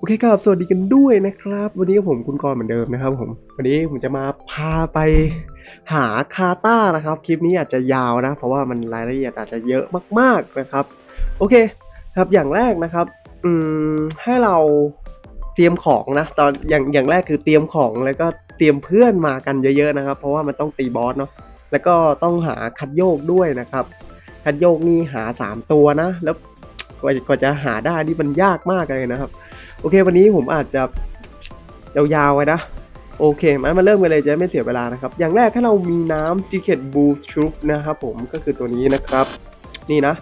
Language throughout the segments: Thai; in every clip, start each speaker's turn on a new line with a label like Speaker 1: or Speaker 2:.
Speaker 1: โอเคครับสวัสดีกันด้วยนะครับ วันนี้กับผมคุณกรณ์เหมือนเดิมนะครับผมวันนี้ผมจะมาพาไปหาคาต้านะครับ คลิปนี้อาจจะยาวนะ เพราะว่ามันรายละเอียดอาจจะเยอะมากๆนะครับ โอเคครับอย่างแรกนะครับอืมให้เราเตรียมของนะ ตอนอย่างอย่างแรกคือเตรียมของแล้วก็เตรียมเพื่อนมากันเยอะๆนะครับ เพราะว่ามันต้องตีบอสเนาะแล้วก็ต้องหาคัดโยกด้วยนะครับ คัดโยกนี่หาสามตัวนะ แล้วกว่ากว่าจะหาได้นี่มันยากมากเลยนะครับ โอเค วันนี้ผมอาจจะยาวๆไว้นะ โอเคมันมาเริ่มกันเลยจะไม่เสียเวลานะครับ อย่างแรกถ้าเรามีน้ำ Secret Boost Troop นะครับผมก็คือตัวนี้นะครับ นี่นะ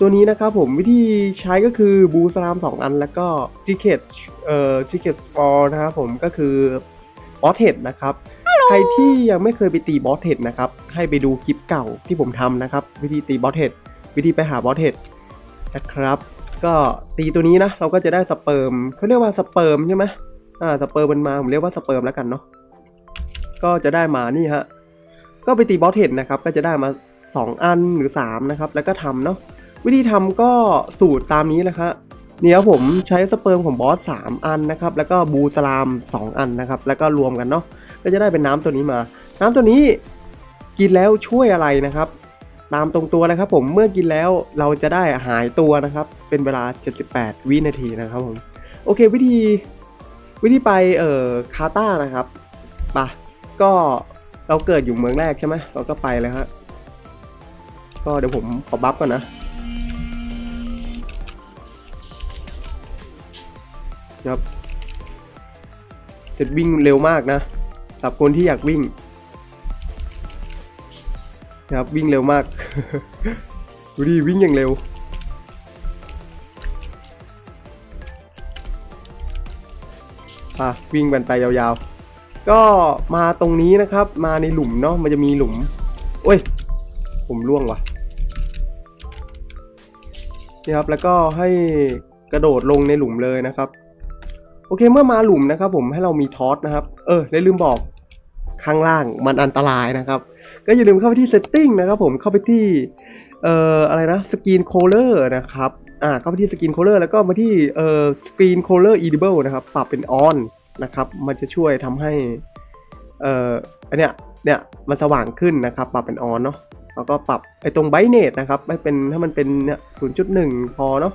Speaker 1: ตัวนี้นะครับผมวิธีใช้ก็คือบูสลาม2อัน แล้วก็ Secret เอ่อ Secret Spore นะครับผมก็คือบอสเ a ดนะครับใครที่ยังไม่เคยไปตีบอสเ a ดนะครับ ให้ไปดูคลิปเก่าที่ผมทำนะครับ วิธีตีบอสเ a ดวิธีไปหาบอสเ a ดนะครับ ก็ตีตัวนี้นะ เราก็จะได้สเปิร์มเขาเรียกว่าสเปิร์มใช่ไหมอ่าสเปิร์มมันมาผมเรียกว่าสเปิร์มแล้วกันเนาะก็จะได้มานี่ฮะก็ไปตีบอสเ a ดนะครับ ก็จะได้มา 2 อันหรือ 3 นะครับ แล้วก็ทำเนาะวิธีทำก็สูตรตามนี้นะครับเนี่ยผมใช้สเปิร์มของบอส 3 อันนะครับ แล้วก็บูสลาม 2 อันนะครับ แล้วก็รวมกันเนาะก็จะได้เป็นน้ำตัวนี้มา น้ำตัวนี้กินแล้วช่วยอะไรนะครับ ตามตรงตัวนะครับ ผมเมื่อกินแล้วเราจะได้หายตัวนะครับ เป็นเวลา 78 วินาทีนะครับผมโอเควิธีวิธีไปเอ่อคาต้านะครับปะก็เราเกิดอยู่เมืองแรกใช่ไหมเราก็ไปเลยฮะก็เดี๋ยวผมขอบัฟก่อนนะครับเสร็จวิ่งเร็วมากนะสำหรับคนที่อยากวิ่ง นะครับวิ่งเร็วมาก ดูดิวิ่งอย่างเร็ว อะวิ่งกันไปยาวๆ ก็มาตรงนี้นะครับ มาในหลุมเนาะมันจะมีหลุม โอ้ย ผมล่วงว่ะนี่ครับแล้วก็ให้กระโดดลงในหลุมเลยนะครับ โอเคเมื่อมาหลุมนะครับ ผมให้เรามีทอสนะครับ เออได้ลืมบอกข้างล่างมันอันตรายนะครับ ก็อย่าลืมเข้าไปที่ setting นะครับผมเข้าไปที่เอ่ออะไรนะ screen color นะครับอ่าเข้าไปที่ screen color แล้วก็มาที่เอ่อ screen color edible นะครับปรับเป็น on นะครับมันจะช่วยทำให้เอ่ออันเนี้ยเนี่ยมันสว่างขึ้นนะครับ ปรับเป็น on เนาะแล้วก็ปรับไอ้ตรง brightness นะครับไม่เป็นถ้ามันเป็นเนี่ย0.1พอเนาะ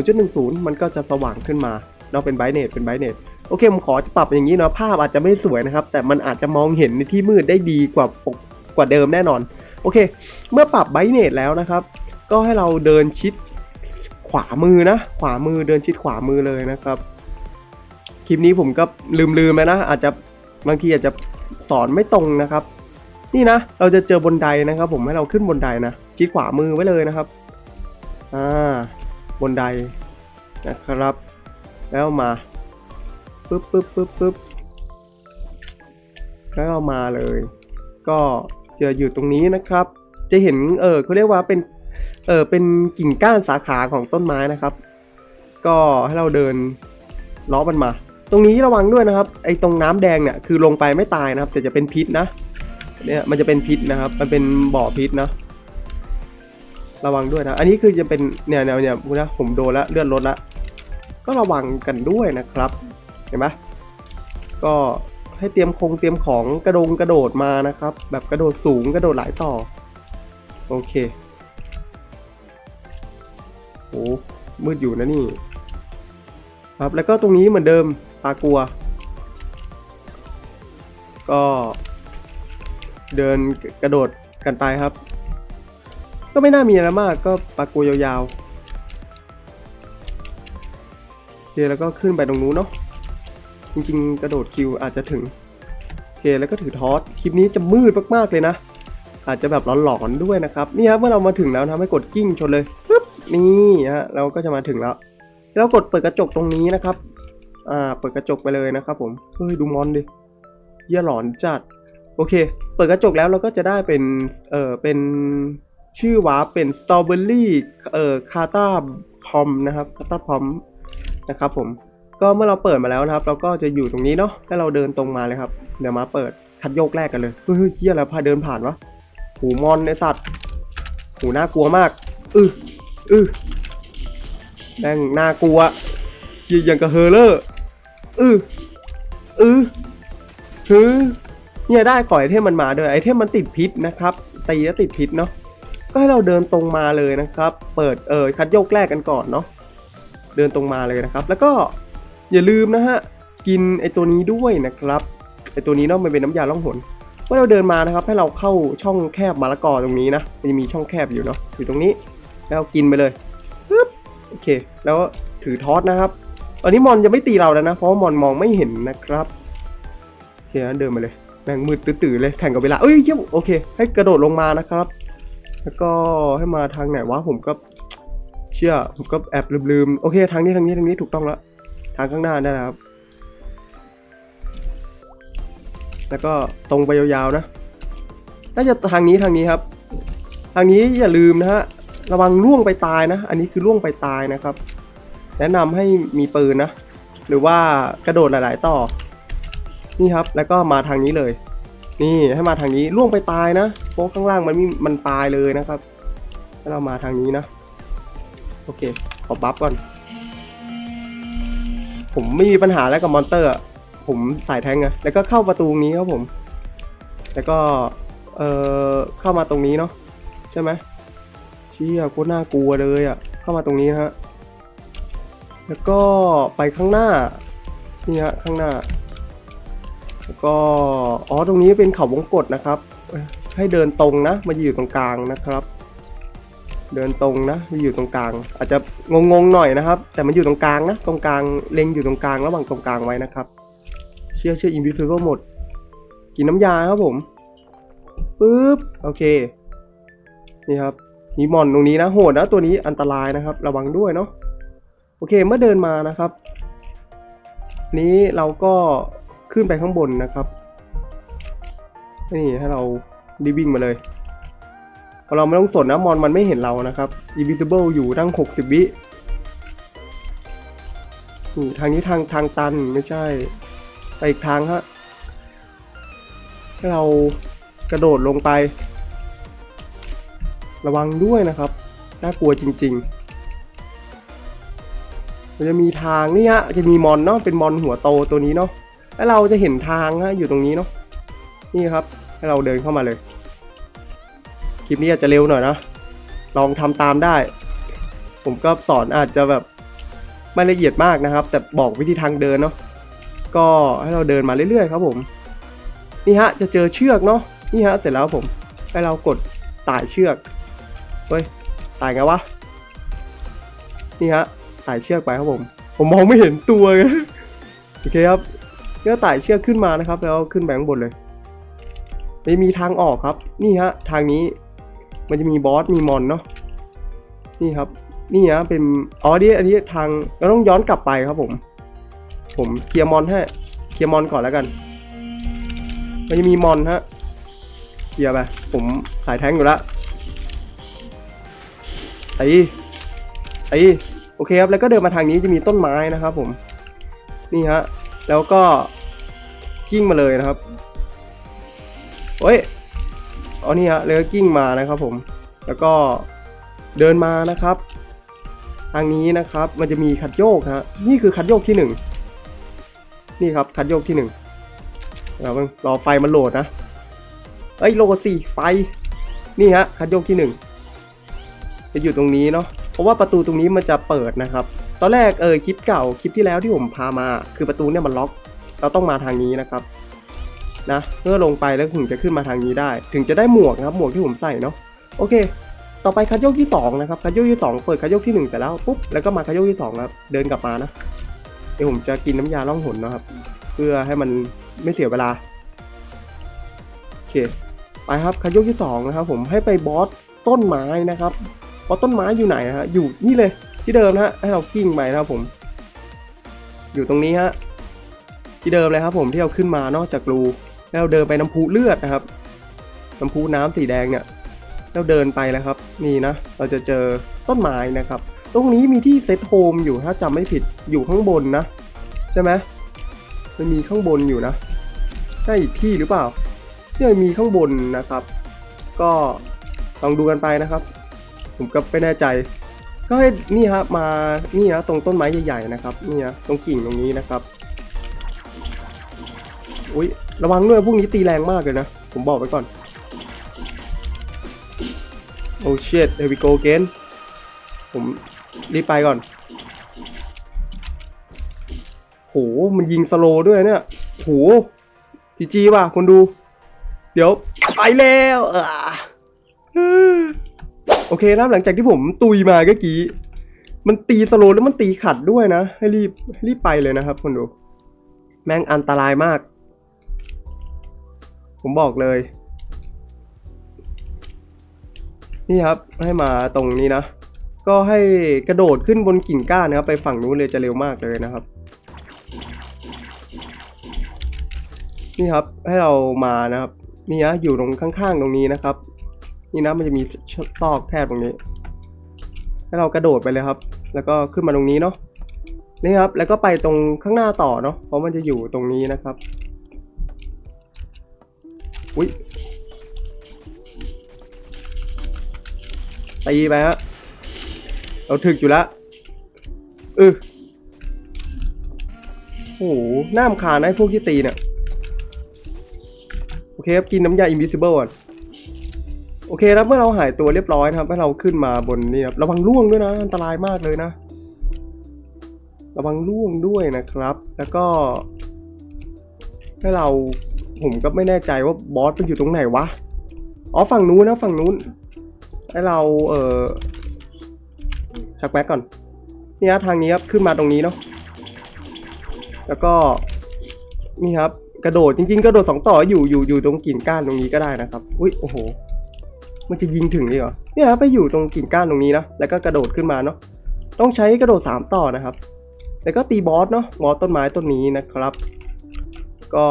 Speaker 1: 0.10มันก็จะสว่างขึ้นมาเนาะเป็น brightness เป็น brightness โอเคผมขอจะปรับอย่างนี้เนาะภาพอาจจะไม่สวยนะครับ แต่มันอาจจะมองเห็นในที่มืดได้ดีกว่าปก กว่าเดิมแน่นอน โอเค เมื่อปรับไบเนตแล้วนะครับ ก็ให้เราเดินชิดขวามือนะ ขวามือเดินชิดขวามือเลยนะครับ คลิปนี้ผมก็ลืมลืมไปนะ อาจจะบางทีอาจจะสอนไม่ตรงนะครับ นี่นะ เราจะเจอบนไดนะครับ ผมให้เราขึ้นบนไดนะ ชิดขวามือไว้เลยนะครับ อ่า บนไดนะครับ แล้วมาปึ๊บปึ๊บปึ๊บปึ๊บแล้วเอามาเลย ก็ จะอยู่ตรงนี้นะครับ จะเห็นเออเขาเรียกว่าเป็นเออเป็นกิ่งก้านสาขาของต้นไม้นะครับ ก็ให้เราเดินล้อมันมา ตรงนี้ระวังด้วยนะครับ ไอ้ตรงน้ำแดงเนี่ยคือลงไปไม่ตายนะครับ แต่จะเป็นพิษนะเนี่ยมันจะเป็นพิษนะครับ มันเป็นบ่อพิษนะระวังด้วยนะ อันนี้คือจะเป็นเนี่ยเนี่ยเนี่ยนะผมโดนละเลือดลดละ ก็ระวังกันด้วยนะครับ เห็นไหมก็ ให้เตรียมคงเตรียมของกระโดงกระโดดมานะครับ แบบกระโดดสูงกระโดดหลายต่อ โอเคโอ้มืดอยู่นะนี่ ครับแล้วก็ตรงนี้เหมือนเดิมปลากัว ก็เดินกระโดดกันไปครับ ก็ไม่น่ามีอะไรมากก็ปลากัวยาวๆโอเคแล้วก็ขึ้นไปตรงนู้นเนาะ จริงๆ กระโดดคิวอาจจะถึงโอเคแล้วก็ถือทอสคลิปนี้จะมืดมากๆเลยนะ อาจจะแบบหลอนๆด้วยนะครับนี่ครับเมื่อเรามาถึงแล้วนะให้กดกิ้งชนเลยปึ๊บนี่ฮะเราก็จะมาถึงแล้วแล้วกดเปิดกระจกตรงนี้นะครับอ่าเปิดกระจกไปเลยนะครับ ผมเฮ้ยดูมอนดิเยี่ยหลอนจัดโอเค เปิดกระจกแล้วเราก็จะได้เป็นเอ่อเป็นชื่อวาเป็น strawberry เอ่อคาตาพอมนะครับคาตาพอมนะครับผม ก็เมื่อเราเปิดมาแล้วนะครับ เราก็จะอยู่ตรงนี้เนาะแล้วเราเดินตรงมาเลยครับ เดี๋ยวมาเปิดคัดโยกแรกกันเลยเฮ้ยเฮียอะไรพาเดินผ่านวะหูมอนไอสัตว์หูน่ากลัวมากอืออือแม่งน่ากลัวเหี้ยอย่างกับเฮอเลอร์อืออือฮือเนี่ยได้ก่อนไอเทมมันมาด้วยไอเทมมันติดพิษนะครับตีแล้วติดพิษเนาะก็ให้เราเดินตรงมาเลยนะครับ เปิดเออคัดโยกแรกกันก่อนเนาะเดินตรงมาเลยนะครับ แล้วก็ อย่าลืมนะฮะ กินไอตัวนี้ด้วยนะครับ ไอตัวนี้เนาะมันเป็นน้ำยาล่องหนเมื่อเราเดินมานะครับ ให้เราเข้าช่องแคบมะละกอตรงนี้นะ มันจะมีช่องแคบอยู่เนาะ อยู่ตรงนี้ แล้วกินไปเลยปึ๊บ โอเค แล้วถือทอสนะครับ ตอนนี้มอนจะไม่ตีเราแล้วนะ เพราะว่ามอนมองไม่เห็นนะครับโอเคเดินมาเลย แม่งมืดตื้อๆเลย แข่งกับเวลา เอ้ยเยี่ยมโอเค ให้กระโดดลงมานะครับ แล้วก็ให้มาทางไหนวะ ผมก็เชื่อ ผมก็แอบลืมๆ โอเค ทางนี้ทางนี้ทางนี้ถูกต้องแล้ว ทางข้างหน้านะครับ แล้วก็ตรงไปยาวๆนะ น่าจะทางนี้ทางนี้ครับ ทางนี้อย่าลืมนะฮะ ระวังล่วงไปตายนะ อันนี้คือล่วงไปตายนะครับ แนะนำให้มีปืนนะ หรือว่ากระโดดหลาย ๆ ต่อ นี่ครับ แล้วก็มาทางนี้เลย นี่ให้มาทางนี้ล่วงไปตายนะเพราะข้างล่างมันมีมันตายเลยนะครับ ให้เรามาทางนี้นะ โอเค ขอบัฟก่อน ผมไม่มีปัญหาแล้วกับมอนเตอร์ ผมสายแทงไงแล้วก็เข้าประตูนี้ครับผม แล้วก็เอ่อเข้ามาตรงนี้เนาะใช่ไหมเชี่ยโคตรน่ากลัวเลยอะ่ะเข้ามาตรงนี้ฮะแล้วก็ไปข้างหน้านี่ฮะข้างหน้า แล้วก็อ๋อตรงนี้เป็นเขาวงกฏนะครับ ให้เดินตรงนะมาอยู่ตรงกลางนะครับ เดินตรงนะมาอยู่ตรงกลาง อาจจะงงๆหน่อยนะครับ แต่มันอยู่ตรงกลางนะ ตรงกลางเล็งอยู่ตรงกลางระหว่างตรงกลางไว้นะครับ เชื่อเชื่ออินวิฟิเหมด กินน้ำยาครับผมปึ๊บโอเค นี่ครับมีมอนตรงนี้นะโหดนะตัวนี้อันตรายนะครับ ระวังด้วยเนาะโอเคเมื่อเดินมานะครับ นี้เราก็ขึ้นไปข้างบนนะครับนี่ให้เรารีบวิ่งมาเลย พราะเราไม่ต้องสนนะมอนมันไม่เห็นเรานะครับ invisible อยู่ตั้ง 60 วิทางนี้ทางทางตันไม่ใช่ ไปอีกทางฮะให้เรากระโดดลงไป ระวังด้วยนะครับ น่ากลัวจริงๆ มันจะมีทางนี่ฮะจะมีมอนเนาะเป็นมอนหัวโตตัวนี้เนาะแล้วเราจะเห็นทางฮะอยู่ตรงนี้เนาะนี่ครับ ให้เราเดินเข้ามาเลย คลิปนี้อาจจะเร็วหน่อยนะ ลองทำตามได้ ผมก็สอนอาจจะแบบไม่ละเอียดมากนะครับ แต่บอกวิธีทางเดินเนาะก็ให้เราเดินมาเรื่อยๆครับผมนี่ฮะจะเจอเชือกเนาะนี่ฮะเสร็จแล้วผมให้เรากดต่เชือกเฮ้ยต่ไงวะนี่ฮะต่เชือกไปครับผม ผมมองไม่เห็นตัวไงโอเคครับก็ต่เชือกขึ้นมานะครับ แล้วขึ้นไปข้างบนเลย ไมันจะมีทางออกครับ นี่ฮะ ทางนี้ มันจะมีบอสมีมอนเนาะนี่ครับ นี่ฮะเป็นอ๋อนี่อันนี้ทางเราต้องย้อนกลับไปครับผม ผมเคลียร์มอนให้เคลียร์มอนก่อนแล้วกัน มันจะมีมอนฮะเคลียร์ไปผมสายแทงอยู่แล้วตีตีโอเคครับแล้วก็เดินมาทางนี้จะมีต้นไม้นะครับ ผม นี่ฮะแล้วก็กิ้งมาเลยนะครับโอ้ย เอ๋อนี่ฮะแล้วก็กิ้งมานะครับผม แล้วก็เดินมานะครับ ทางนี้นะครับมันจะมีคัดโยกฮะนี่คือคัดโยกที่หนึ่งนี่ครับคัดโยกที่หนึ่งเรารอไฟมันโหลดนะเอ้ยโหลดสิไฟนี่ฮะคัดโยกที่หนึ่งจะอยู่ตรงนี้เนาะเพราะว่าประตูตรงนี้มันจะเปิดนะครับ ตอนแรกเออคลิปเก่าคลิปที่แล้วที่ผมพามา คือประตูเนี่ยมันล็อก เราต้องมาทางนี้นะครับ นะเพื่อลงไปแล้วถึงจะขึ้นมาทางนี้ได้ ถึงจะได้หมวกนะครับหมวกที่ผมใส่เนาะโอเค ต่อไปคัดโยกที่สองนะครับคัดโยกที่สองเปิดคัดโยกที่หนึ่งเสร็จแล้วปุ๊บแล้วก็มาคัดโยกที่สองครับเดินกลับมานะเดี๋ยวผมจะกินน้ำยาล่องหนนะครับ เพื่อให้มันไม่เสียเวลาโอเคไปครับคัดโยกที่สองนะครับผมให้ไปบอสต้นไม้นะครับเพราะต้นไม้อยู่ไหนฮะอยู่นี่เลยที่เดิมนะฮะให้เรากิ้งไปนะครับผม อยู่ตรงนี้ฮะที่เดิมเลยครับผมที่เราขึ้นมานอกจากรู แล้วเราเดินไปน้ำพุเลือดนะครับ น้ำพุน้ำสีแดงเนี่ยแล้วเดินไปแล้วครับ นี่นะ เราจะเจอต้นไม้นะครับ ตรงนี้มีที่เซตโฮมอยู่ถ้าจำไม่ผิดอยู่ข้างบนนะ ใช่ไหมมันมีข้างบนอยู่นะใช่อีกที่หรือเปล่าที่มันมีข้างบนนะครับ ก็ลองดูกันไปนะครับ ผมก็ไม่แน่ใจ ก็ให้นี่ครับมานี่นะตรงต้นไม้ใหญ่ๆนะครับนี่นะตรงกิ่งตรงนี้นะครับอุ้ย ระวังด้วยพวกนี้ตีแรงมากเลยนะ ผมบอกไว้ก่อน โอ้ shit here we go again ผมรีบไปก่อน โห มันยิงสโลด้วยเนี่ย โหจีจีว่ะคนดู เดี๋ยว ไปแล้วอโอเคนะครับหลังจากที่ผมตุยมาเมื่อกี้ มันตีสโลแล้วมันตีขัดด้วยนะ ให้รีบรีบไปเลยนะครับคนดู แม่งอันตรายมาก ผมบอกเลย นี่ครับให้มาตรงนี้นะ ก็ให้กระโดดขึ้นบนกิ่งก้านนะครับ ไปฝั่งนู้นเลยจะเร็วมากเลยนะครับ นี่ครับให้เรามานะครับนี่นะอยู่ตรงข้างๆตรงนี้นะครับ นี่นะมันจะมีซอกแคบตรงนี้ ให้เรากระโดดไปเลยครับ แล้วก็ขึ้นมาตรงนี้เนาะนี่ครับ แล้วก็ไปตรงข้างหน้าต่อเนาะเพราะมันจะอยู่ตรงนี้นะครับ อุ้ยตีไปฮะเราถึกอยู่แล้วเออโอ้โหน้ามขานะไอ้พวกที่ตีเนี่ย โอเคครับกินน้ำยา invisible ก่อนโอเคครับเมื่อเราหายตัวเรียบร้อยนะครับ ให้เราขึ้นมาบนนี่ครับระวังล่วงด้วยนะ อันตรายมากเลยนะ ระวังล่วงด้วยนะครับ แล้วก็ ให้เรา ผมก็ไม่แน่ใจว่าบอสมันอยู่ตรงไหนวะ อ๋อฝั่งนู้นนะฝั่งนู้น ให้เราเออชักแบ็กก่อน นี่ครับทางนี้ครับขึ้นมาตรงนี้เนาะ แล้วก็นี่ครับ กระโดดจริง ๆ กระโดดสองต่ออยู่อยู่อยู่ตรงกิ่งก้านตรงนี้ก็ได้นะครับ อุ้ยโอ้โห มันจะยิงถึงเลยเหรอ เนี่ยครับไปอยู่ตรงกิ่งก้านตรงนี้นะ แล้วก็กระโดดขึ้นมาเนาะ ต้องใช้กระโดดสามต่อนะครับ แล้วก็ตีบอสเนาะ บอสต้นไม้ต้นนี้นะครับ ก็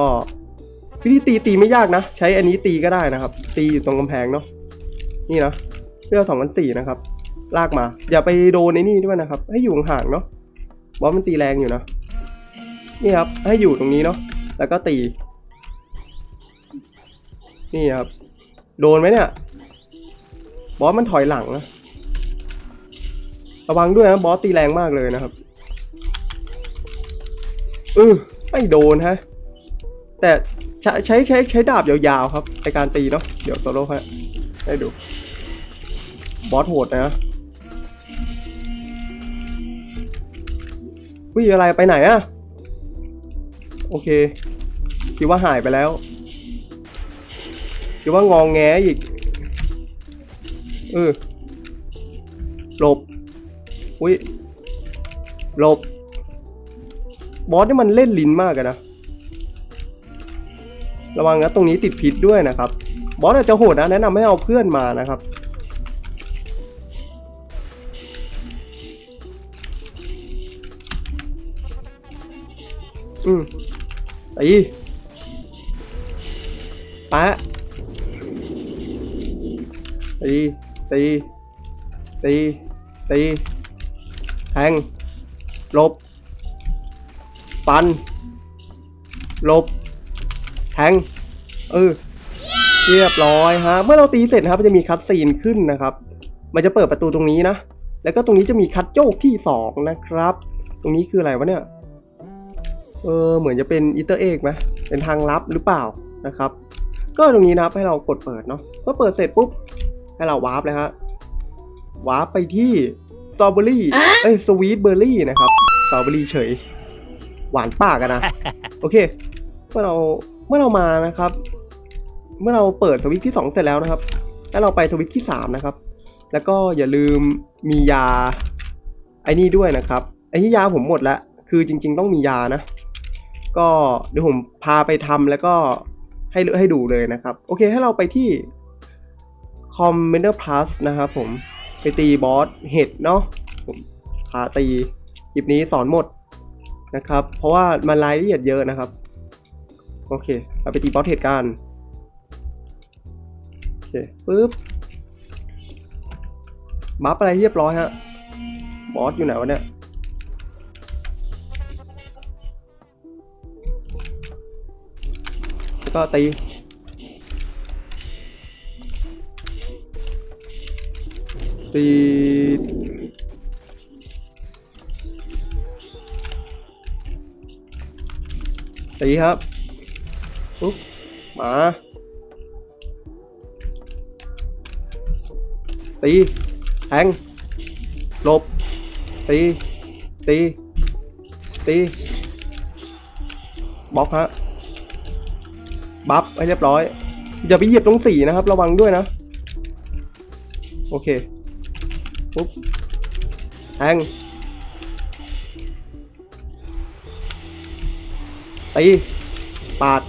Speaker 1: วิธีตีตีไม่ยากนะ ใช้อันนี้ตีก็ได้นะครับ ตีอยู่ตรงกำแพงเนาะนี่นะเพื่อสองพันสี่นะครับ ลากมา อย่าไปโดนในนี่ด้วยนะครับ ให้อยู่ห่างเนาะบอสมันตีแรงอยู่นะนี่ครับ ให้อยู่ตรงนี้เนาะแล้วก็ตี นี่ครับ โดนไหมเนี่ย บอสมันถอยหลังนะระวังด้วยนะบอสตีแรงมากเลยนะครับเออไม่โดนฮะ แต่ ใช้ใช้ใช้ใช้ดาบยาวๆครับในการตีเนาะเดี๋ยวโซโล่ฮะให้ดู บอสโหดนะอุ้ยอะไรไปไหนอะโอเคคิดว่าหายไปแล้วคิดว่างองแงอีกเออหลบอุ้ยหลบบอสนี่มันเล่นลิ้นมากอะนะ ระวังนะตรงนี้ติดพิษด้วยนะครับ บอสอาจจะโหดนะแนะนำให้เอาเพื่อนมานะครับ อืมตีแปะตี ตี ตี ตี แทง ลบ ปัน ลบ แทง เออ เรียบร้อยฮะ เมื่อเราตีเสร็จนะครับมันจะมีคัตซีนขึ้นนะครับ มันจะเปิดประตูตรงนี้นะ แล้วก็ตรงนี้จะมีคัตโจกที่สองนะครับ ตรงนี้คืออะไรวะเนี่ย เออ เหมือนจะเป็นอีเตอร์เอกไหมเป็นทางลับหรือเปล่านะครับ ก็ตรงนี้นะครับให้เรากดเปิดเนาะ เมื่อเปิดเสร็จปุ๊บให้เราวาร์ปเลยฮะ วาร์ปไปที่สตรอเบอรี่ เอ้ยสวีทเบอร์รี่นะครับสตรอเบอรี่เฉย หวานปากกันนะ โอเค เมื่อเรา เมื่อเรามานะครับ เมื่อเราเปิดสวิตช์ที่สองเสร็จแล้วนะครับให้เราไปสวิตช์ที่สามนะครับ แล้วก็อย่าลืมมียาไอ้นี่ด้วยนะครับ ไอ้ที่ยาผมหมดแล้ว คือจริง ๆ ต้องมียานะ ก็เดี๋ยวผมพาไปทำแล้วก็ให้ให้ดูเลยนะครับ โอเค ให้เราไปที่ Commander Plus นะครับผม ไปตีบอสเห็ดเนาะ ผมพาตีคลิปนี้สอนหมดนะครับ เพราะว่ามันรายละเอียดเยอะนะครับ โอเค เราไปตีบอสเหตุการณ์ โอเคปึ๊บบัฟอะไรเรียบร้อยฮะ บอสอยู่ไหนวะเนี่ย แล้วก็ตีตีตีครับ ปุ๊บมาตีแทงหลบตีตีตีบล็อกฮะบัฟให้เรียบร้อยอย่าไปเหยียบตรงสีนะครับ ระวังด้วยนะ โอเคปุ๊บแทงตีปาด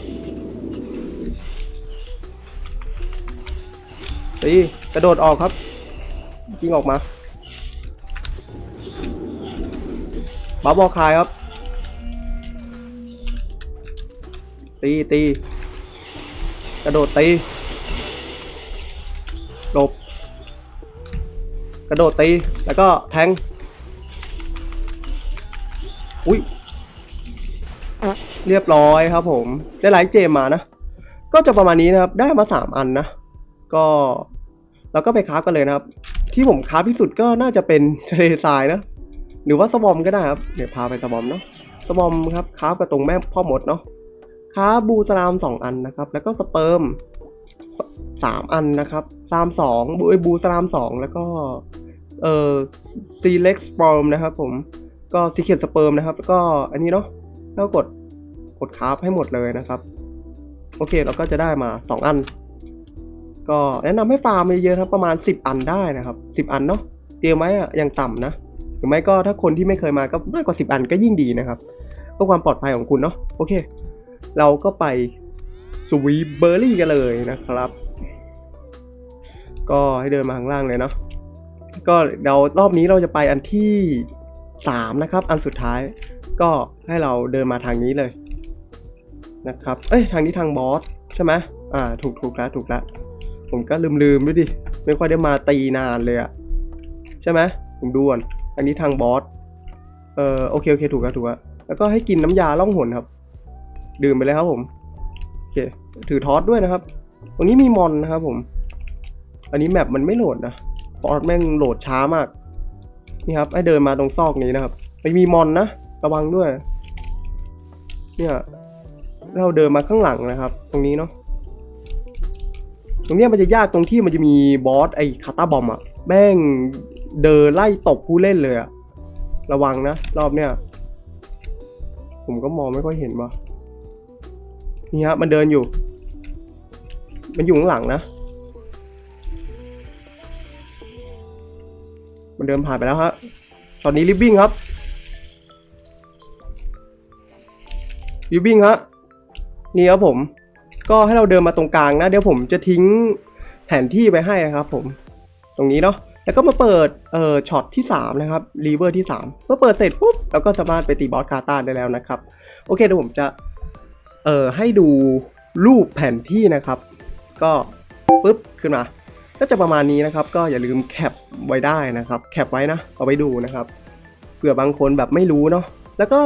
Speaker 1: ตีกระโดดออกครับยิงออกมาบัฟบอลคายครับ ตีตีกระโดดตีหลบกระโดดตี แล้วก็แทง อุ้ย เรียบร้อยครับผม ได้ไลท์เจมมานะ ก็จะประมาณนี้นะครับ ได้มาสามอันนะ ก็ เราก็ไปคราฟกันเลยนะครับ ที่ผมคราฟที่สุดก็น่าจะเป็นทะเลทรายนะ หรือว่าสบอมก็ได้ครับ เดี๋ยวพาไปสบอมเนาะสบอมครับคราฟกับตรงแม่พ่อหมดเนาะคราฟบูสลามสองอันนะครับ แล้วก็สเปิร์มสามอันนะครับสามสองบูยบูสลามสองแล้วก็เอ่อซีเล็กสเปิร์มนะครับ ผมก็ซีเคียสเปิร์มนะครับ แล้วก็อันนี้เนาะแล้วกดกดคราฟให้หมดเลยนะครับ โอเคเราก็จะได้มาสองอัน ก็แนะนำให้ฟาร์มเยอะๆครับประมาณ 10 อันได้นะครับ 10 อันเนาะเตรียมไว้อะย่างต่ำนะหรือไม่ก็ถ้าคนที่ไม่เคยมาก็มากกว่า 10 อันก็ยิ่งดีนะครับเพื่อความปลอดภัยของคุณเนาะโอเค เราก็ไปสวีเบอร์รี่กันเลยนะครับ ก็ให้เดินมาข้างล่างเลยเนาะก็เรารอบนี้เราจะไปอันที่ 3 นะครับ อันสุดท้ายก็ให้เราเดินมาทางนี้เลยนะครับ เอ้ยทางนี้ทางบอสใช่ไหมอ่า ถูกถูกแล้วถูกแล้ว ผมก็ลืมๆด้วยดิ ไม่ค่อยได้มาตีนานเลยอะใช่ไหมผมดูก่อนอันนี้ทางบอส เออโอเคโอเคถูกแล้วถูกแล้วแล้วก็ให้กินน้ำยาล่องหนครับ ดื่มไปเลยครับผมโอเคถือทอสด้วยนะครับ ตรงนี้มีมอนนะครับผม อันนี้แมปมันไม่โหลดนะพอสแม่งโหลดช้ามากนี่ครับ ให้เดินมาตรงซอกนี้นะครับไม่มีมอนนะระวังด้วย เนี่ยเราเดินมาข้างหลังนะครับ ตรงนี้เนาะ ตรงเนี้ยมันจะยากตรงที่มันจะมีบอสไอ้คาตาบอมอะแม่งเดินไล่ตบผู้เล่นเลยอะระวังนะ รอบเนี้ยผมก็มองไม่ค่อยเห็นว่ะนี่ฮะมันเดินอยู่ มันอยู่ข้างหลังนะ มันเดินผ่านไปแล้วฮะตอนนี้รีบวิ่งครับรีบวิ่งฮะนี่ครับผม ก็ให้เราเดินมาตรงกลางนะ เดี๋ยวผมจะทิ้งแผนที่ไปให้นะครับผม ตรงนี้เนาะ แล้วก็มาเปิดเอ่อช็อตที่ 3 นะครับรีเวอร์ที่3เมื่อเปิดเสร็จปุ๊บเราก็สามารถไปตีบอสคาตาได้แล้วนะครับ โอเคเดี๋ยวผมจะเอ่อให้ดูรูปแผนที่นะครับ ก็ปุ๊บขึ้นมา ก็จะประมาณนี้นะครับ ก็อย่าลืมแคปไว้ได้นะครับ แคปไว้นะ เอาไว้ดูนะครับเผื่อบางคนแบบไม่รู้เนาะ แล้วก็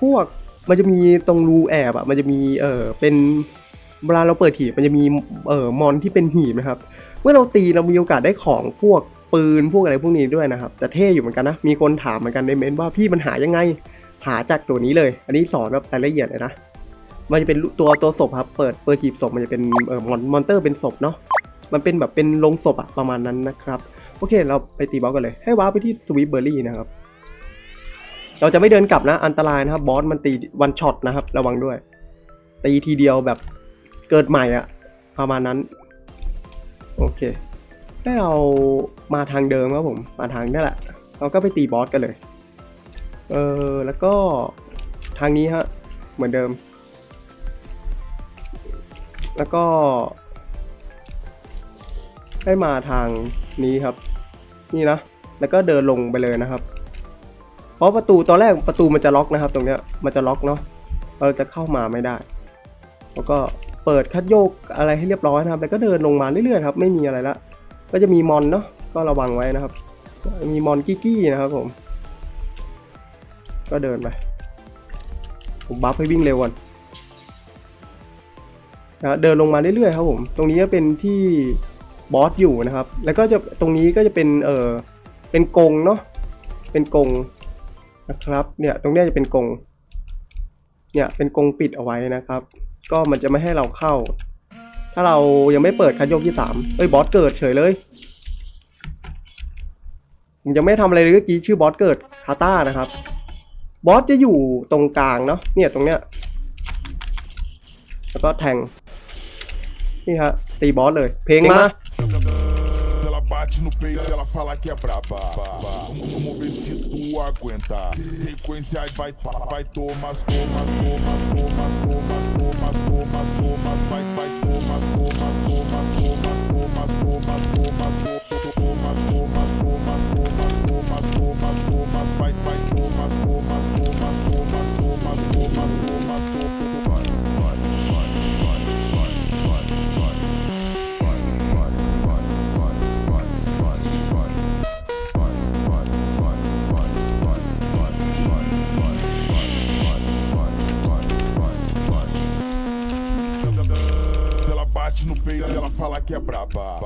Speaker 1: พวกมันจะมีตรงรูแอบอะมันจะมีเออเป็น เวลาเราเปิดหีบมันจะมีเอ่อมอนที่เป็นหีบนะครับ เมื่อเราตีเรามีโอกาสได้ของพวกปืนพวกอะไรพวกนี้ด้วยนะครับ แต่เท่อยู่เหมือนกันนะ มีคนถามเหมือนกันในเมนว่าพี่มันหายังไง หาจากตัวนี้เลย อันนี้สอนแบบรายละเอียดเลยนะ มันจะเป็นตัวตัวศพครับ เปิดเปิดหีบศพมันจะเป็นเอ่อมอนมอนเตอร์เป็นศพเนาะ มันเป็นแบบเป็นลงศพอะประมาณนั้นนะครับ โอเค เราไปตีบอสกันเลย ให้ว้าไปที่สวีปเบอร์รี่นะครับ เราจะไม่เดินกลับนะ อันตรายนะครับ บอสมันตีวันช็อตนะครับ ระวังด้วย ตีทีเดียวแบบ เกิดใหม่อะประมาณนั้น โอเคให้เรามาทางเดิมครับผม มาทางนี่แหละ เราก็ไปตีบอสกันเลย เออแล้วก็ทางนี้ฮะ เหมือนเดิม แล้วก็ให้มาทางนี้ครับ นี่นะ แล้วก็เดินลงไปเลยนะครับ เพราะประตูตอนแรกประตูมันจะล็อกนะครับ ตรงเนี้ย มันจะล็อกเนาะ เราจะเข้ามาไม่ได้ แล้วก็ เปิดคัดโยกอะไรให้เรียบร้อยนะครับ แล้วก็เดินลงมาเรื่อยๆครับไม่มีอะไรละก็จะมีมอนเนาะก็ระวังไว้นะครับ มีมอนกี้กี้นะครับผม ก็เดินไปผมบัฟให้วิ่งเร็วก่อนนะเดินลงมาเรื่อยๆครับผม ตรงนี้จะเป็นที่บอสอยู่นะครับ แล้วก็จะตรงนี้ก็จะเป็นเออเป็นกงเนาะเป็นกงนะครับ เนี่ยตรงนี้จะเป็นกงเนี่ยเป็นกงปิดเอาไว้นะครับ ก็มันจะไม่ให้เราเข้า ถ้าเรายังไม่เปิดคันโยกที่สามเอ้ยบอสเกิดเฉยเลยผมยังไม่ทำอะไรเลยเมื่อกี้ชื่อบอสเกิดคาต้านะครับ บอสจะอยู่ตรงกลางเนาะเนี่ยตรงเนี้ย แล้วก็แทง นี่ฮะตีบอสเลย เพลงมา
Speaker 2: bate no peito, ela fala que é braba. Vamos ver se tu aguenta. Sequência vai, vai, tomas, tomas, tomas, tomas, tomas, tomas, tomas, tomas, vai, vai, tomas, tomas, que é braba.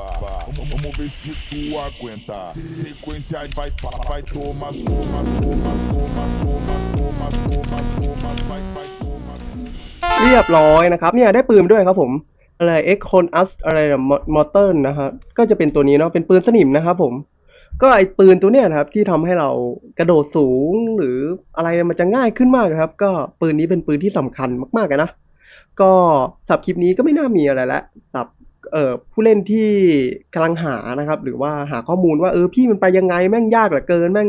Speaker 2: Vamos, vamos ver se tu aguenta. Sequência aí vai, vai, tomas, tomas, tomas, tomas, tomas, tomas, tomas, tomas, vai, vai, tomas.
Speaker 1: เรียบร้อยนะครับ เนี่ยได้ปืนด้วยครับผม อะไรเอ็กคอนอัสอะไรมอเตอร์นะครับก็จะเป็นตัวนี้เนาะเป็นปืนสนิมนะครับผมก็ไอปืนตัวเนี้ยนะครับ ที่ทำให้เรากระโดดสูงหรืออะไรมันจะง่ายขึ้นมากนะครับ ก็ปืนนี้เป็นปืนที่สำคัญมากๆนะก็สับคลิปนี้ก็ไม่น่ามีอะไรละสับ ผู้เล่นที่กำลังหานะครับ หรือว่าหาข้อมูลว่าเออพี่มันไปยังไงแม่งยากเหลือเกินแม่ง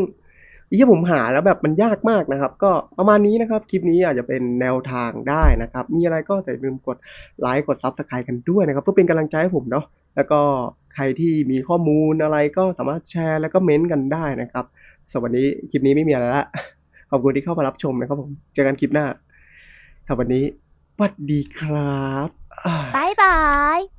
Speaker 1: ที่ผมหาแล้วแบบมันยากมากนะครับ ก็ประมาณนี้นะครับ คลิปนี้อาจจะเป็นแนวทางได้นะครับ มีอะไรก็อย่าลืมกดไลค์กดซับสไครต์กันด้วยนะครับเพื่อเป็นกำลังใจให้ผมเนาะแล้วก็ใครที่มีข้อมูลอะไรก็สามารถแชร์แล้วก็เม้นต์กันได้นะครับสำหรับวันนี้คลิปนี้ไม่มีอะไรละขอบคุณที่เข้ามารับชมนะครับผมเจอกันคลิปหน้าสำหรับวันนี้สวัสดีครับอ่าย